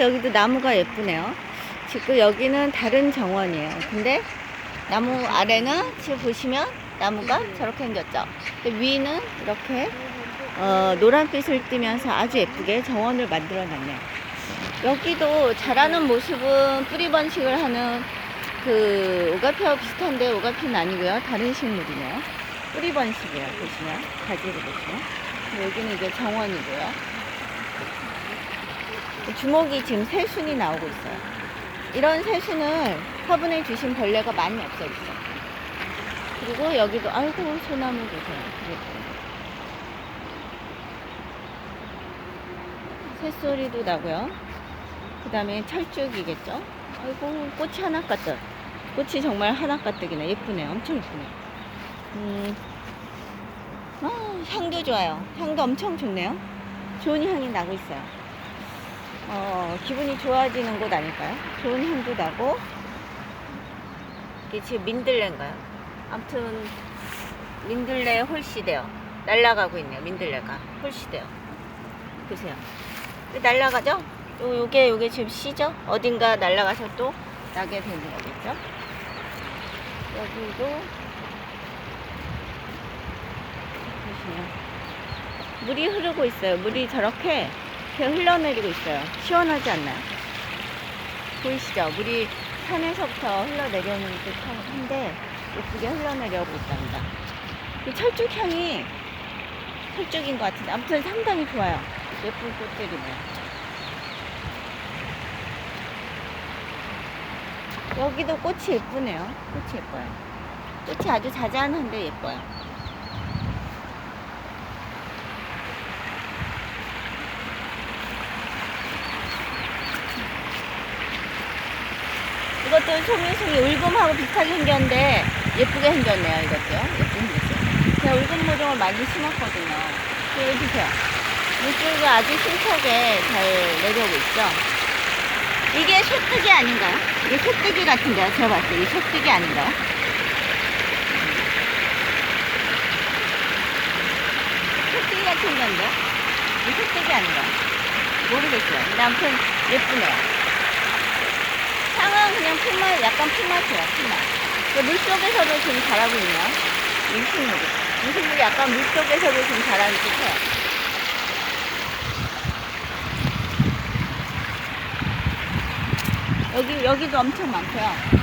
여기도 나무가 예쁘네요. 지금 여기는 다른 정원이에요. 근데 나무 아래는 지금 보시면 나무가 저렇게 생겼죠. 위는 이렇게 어, 노란빛을 띠면서 아주 예쁘게 정원을 만들어 놨네요. 여기도 자라는 모습은 뿌리 번식을 하는 그 오가피와 비슷한데 오가피는 아니고요. 다른 식물이네요. 뿌리 번식이에요. 보시면 가지를 보시면 여기는 이제 정원이고요. 주먹이 지금 새순이 나오고 있어요. 이런 새순을 화분에 주신 벌레가 많이 없어졌어요. 그리고 여기도 아이고 소나무 보세요. 새소리도 나고요. 그 다음에 철쭉이겠죠. 아이고 꽃이 하나 가득. 꽃이 정말 하나 가득이네. 예쁘네. 엄청 예쁘네. 음, 아, 향도 좋아요. 향도 엄청 좋네요. 좋은 향이 나고 있어요. 어, 기분이 좋아지는 곳 아닐까요? 좋은 향도 나고, 이게 지금 민들레인가요? 아무튼, 민들레 홀씨대요. 날아가고 있네요, 민들레가. 홀씨대요. 보세요. 날아가죠? 요, 요게, 요게 지금 씨죠? 어딘가 날아가서 또 나게 되는 거겠죠? 여기도, 보시면. 물이 흐르고 있어요. 물이 저렇게 이렇게 흘러내리고 있어요. 시원하지 않나요? 보이시죠? 물이 산에서부터 흘러내려오는 듯한데 예쁘게 흘러내려오고 있답니다. 이 철쭉 향이 철쭉인 것 같은데 아무튼 상당히 좋아요. 예쁜 꽃들이네요. 여기도 꽃이 예쁘네요. 꽃이 예뻐요. 꽃이 아주 자잘한데 예뻐요. 이것도 소민송이 울금하고 비슷하게 생겼는데 예쁘게 생겼네요. 이것도요. 예쁘게 생겼어요. 제가 울금 모종을 많이 심었거든요. 여기 보세요. 물줄기가 아주 힘차게 잘 내려오고 있죠. 이게 소뜨기 아닌가요? 이게 소뜨기 같은데요. 제가 봤을 때이 소뜨기 아닌가요? 소뜨기 같은 건데? 이 소뜨기 아닌가요? 모르겠어요. 근데 아무튼 예쁘네요. 향은 그냥 풀맛, 약간 풀맛이에요, 풀맛. 물 속에서도 지금 자라고 있네요. 이 식물이. 이 식물이 약간 물 속에서도 지금 자라는 듯 해요. 여기, 여기도 엄청 많고요.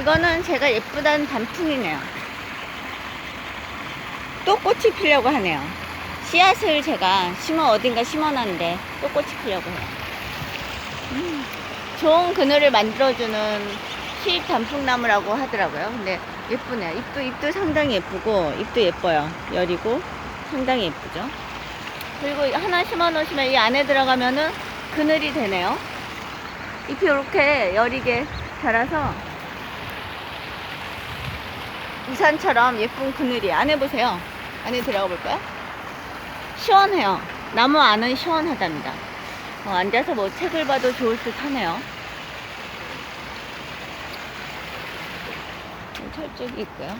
이거는 제가 예쁘다는 단풍이네요. 또 꽃이 피려고 하네요. 씨앗을 제가 심어 어딘가 심어놨는데 또 꽃이 피려고 해요. 음, 좋은 그늘을 만들어주는 수입 단풍나무라고 하더라고요. 근데 예쁘네요. 잎도 잎도 상당히 예쁘고 잎도 예뻐요. 열이고 상당히 예쁘죠. 그리고 하나 심어 놓으시면 이 안에 들어가면은 그늘이 되네요. 잎이 이렇게 여리게 자라서 우산처럼 예쁜 그늘이 안에 보세요. 안에 들어가 볼까요? 시원해요. 나무 안은 시원하답니다. 어, 앉아서 뭐 책을 봐도 좋을 듯 하네요. 철쭉이 있고요.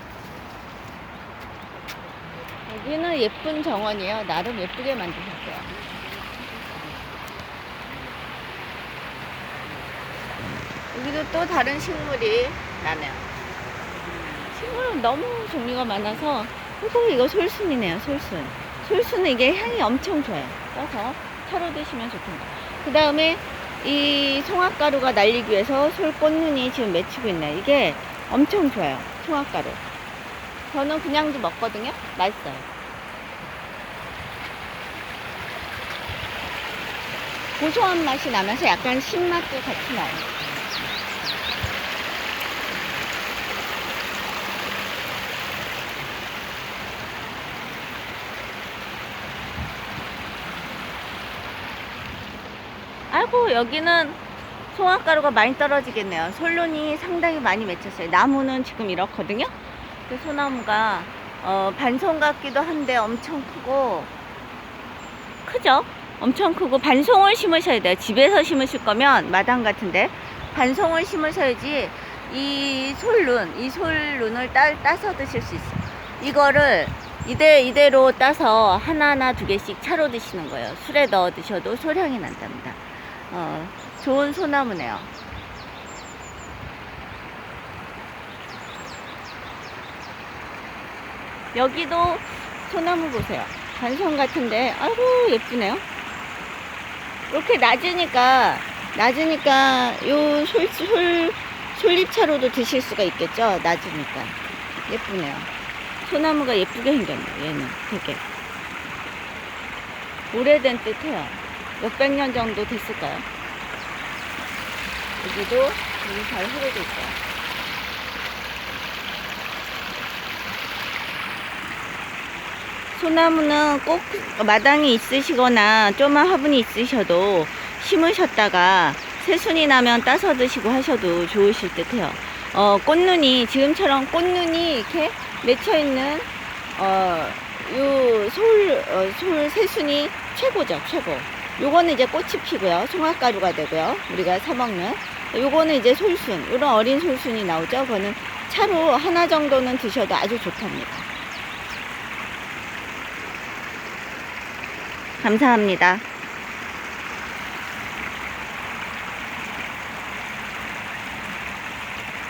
여기는 예쁜 정원이에요. 나름 예쁘게 만드셨어요. 여기도 또 다른 식물이 나네요. 식물은 너무 종류가 많아서 이거 이거 솔순이네요. 솔순. 솔순은 이게 향이 엄청 좋아요. 떠서 차로 드시면 좋습니다. 그 다음에 이 송화가루가 날리기 위해서 솔꽃눈이 지금 맺히고 있네요. 이게 엄청 좋아요. 송화가루. 저는 그냥도 먹거든요. 맛있어요. 고소한 맛이 나면서 약간 신맛도 같이 나요. 아이고 여기는 송화가루가 많이 떨어지겠네요. 솔론이 상당히 많이 맺혔어요. 나무는 지금 이렇거든요. 그 소나무가 어, 반송 같기도 한데 엄청 크고 크죠? 엄청 크고 반송을 심으셔야 돼요. 집에서 심으실 거면 마당 같은데 반송을 심으셔야지 이 솔룬, 이 솔룬을 따, 따서 드실 수 있어요. 이거를 이대, 이대로 따서 하나하나 두 개씩 차로 드시는 거예요. 술에 넣어 드셔도 소량이 난답니다. 어, 좋은 소나무네요. 여기도 소나무 보세요. 반송 같은데, 아이고, 예쁘네요. 이렇게 낮으니까, 낮으니까, 요 솔, 솔, 솔잎차로도 드실 수가 있겠죠? 낮으니까. 예쁘네요. 소나무가 예쁘게 생겼네요, 얘는 되게. 오래된 듯해요. 몇백 년 정도 됐을까요? 여기도 물이 잘 흐르고 있어요. 소나무는 꼭 마당에 있으시거나 조그만 화분이 있으셔도 심으셨다가 새순이 나면 따서 드시고 하셔도 좋으실 듯해요. 어, 꽃눈이 지금처럼 꽃눈이 이렇게 맺혀 있는 어, 요솔 어, 솔 새순이 최고죠, 최고. 요거는 이제 꽃이 피고요. 송화가루가 되고요. 우리가 사 먹는. 요거는 이제 솔순. 이런 어린 솔순이 나오죠. 그거는 차로 하나 정도는 드셔도 아주 좋답니다. 감사합니다.